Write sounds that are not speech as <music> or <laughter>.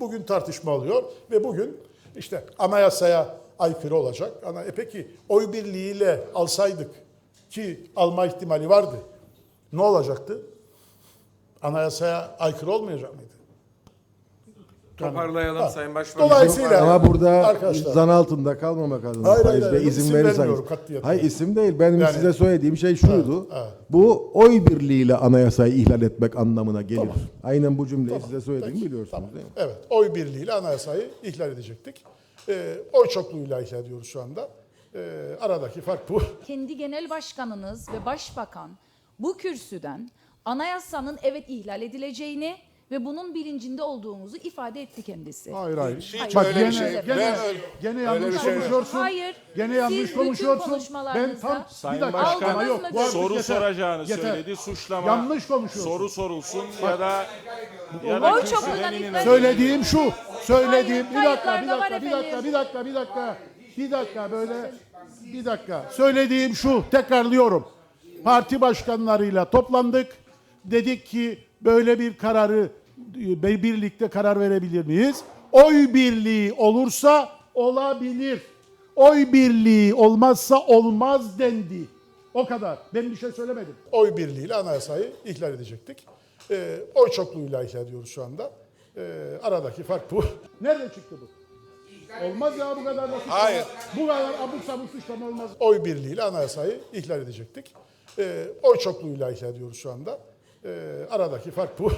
Bugün tartışma oluyor ve bugün işte anayasaya aykırı olacak. Ana, e peki oy birliğiyle alsaydık ki alma ihtimali vardı. Ne olacaktı? Anayasaya aykırı olmayacak mıydı? Toparlayalım Ha, Sayın Başbakan. Dolayısıyla Ama burada arkadaşlar zan altında kalmamak adına Hayır, Faiz hayır, Bey hayır. izin verirseniz. Hayır isim değil. Benim Yani- size söylediğim şey şuydu. Evet, evet. Bu oy birliğiyle anayasayı ihlal etmek anlamına gelir. Tamam. Aynen bu cümleyi Tamam, size söylediğimi peki, biliyorsunuz tamam. değil mi? Evet, oy birliğiyle anayasayı ihlal edecektik. Ee, oy çokluğuyla ihlal ediyoruz şu anda. Ee, aradaki fark bu. <laughs> kendi genel başkanınız ve başbakan bu kürsüden anayasanın evet ihlal edileceğini ve bunun bilincinde olduğumuzu ifade etti kendisi. Hayır hayır. Hiç Bak öyle gene, bir şey- gene, Ben öyle- gene öyle yanlış bir şey yok. konuşuyorsun. Hayır. Gene yanlış Siz bütün konuşuyorsun. Ben konuşmalarınızda- tam bir Sayın dakika Başkan, ama yok. Bu artık soru yeter. soracağını Yeter. söyledi. Suçlama. Yanlış konuşuyorsun. Soru sorulsun ya da ya da Oy çokluğundan ihlal- Söylediğim şu. Söylediğim bir Hayır, dakika, bir dakika, bir dakika, bir dakika, bir dakika. Bir dakika böyle bir dakika. Söylediğim şu. Tekrarlıyorum. Parti başkanlarıyla toplandık. Dedik ki böyle bir kararı birlikte karar verebilir miyiz? Oy birliği olursa olabilir. Oy birliği olmazsa olmaz dendi. O kadar. Ben bir şey söylemedim. Oy birliğiyle anayasayı ihlal edecektik. Ee, oy çokluğuyla ihlal ediyoruz şu anda. Ee, aradaki fark bu. <laughs> Nerede çıktı bu? Olmaz ya bu kadar da suçlama. Hayır. Bu kadar abuk sabuk suçlama olmaz. Oy birliğiyle anayasayı ihlal edecektik. Ee, oy çokluğuyla ihlal ediyoruz şu anda. Ee, aradaki fark bu.